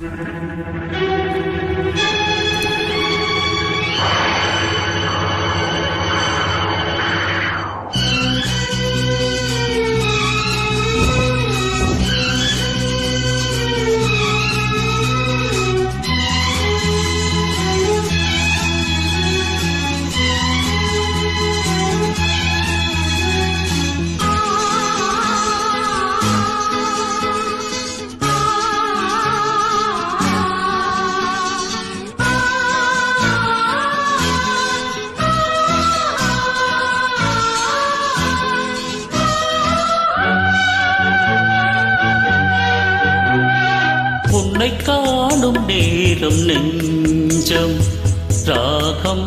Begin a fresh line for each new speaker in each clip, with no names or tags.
Thank you. ஆயிரம் நெஞ்சம் ராகம்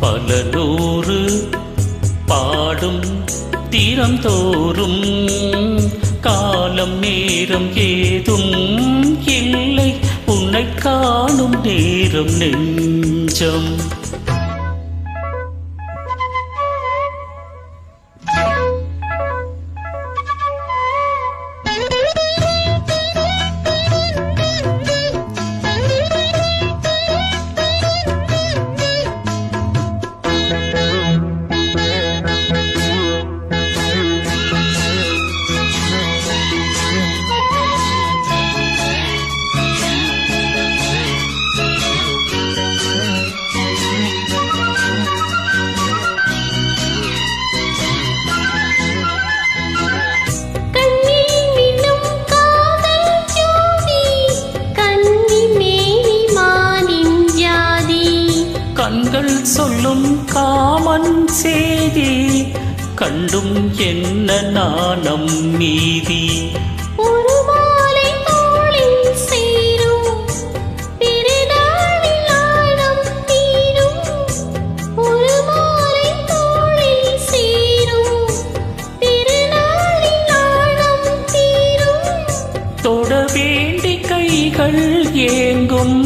பல நூறு பாடும் தீரம் தோறும் காலம் நேரம் ஏதும் இல்லை. உன்னை காணும் நேரம் நெஞ்சம் கண்கள் சொல்லும் காமன் செய்தி கண்டும் என்ன நாணம்
தீரும்
தொட வேண்டி கைகள் ஏங்கும்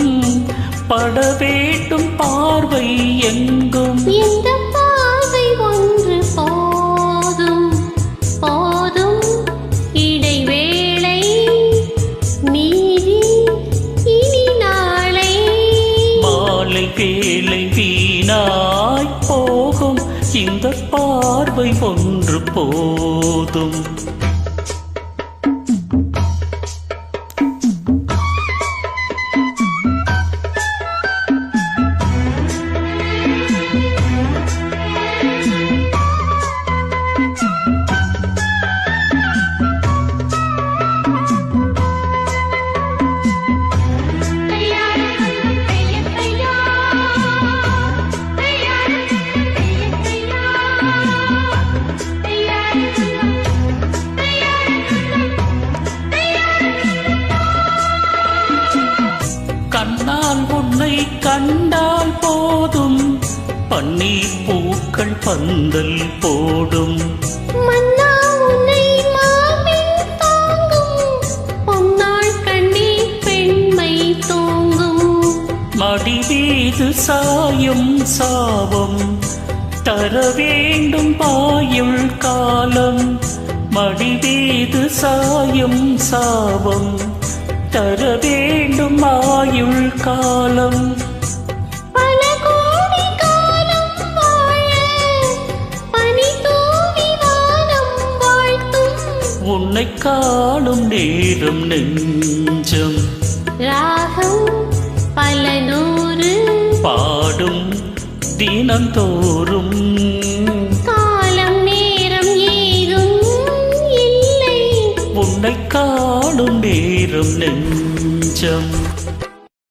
பட வேண்டும் பார்வை எங்கும்.
இந்த பாதை ஒன்று போதும் போதும். இடைவேளை மீறி இனி நாளை.
மாலை வேலை வீணாய் போகும். இந்த பார்வை ஒன்று போதும். கண்டால் போதும். பன்னீர் பூக்கள் பந்தல் போடும்.
மன்னா உன்னை மார்பில் தாங்கும். பொன்னாள் கண்ணீர் பெண்மை தூங்கும்.
மடி மீது சாயும் சாபம். தர வேண்டும் பாயுள் காலம். மடி மீது சாயும் சாபம். தர வேண்டும் ஆயுள் காலம். உன்னை காணும் நேரம் நெஞ்சம்.
ராகம் பல நூறு.
பாடும் தினந்தோறும்.
காலம் நேரம் ஏதும் இல்லை.
உன்னை காணும் நேரம் நெஞ்சம்.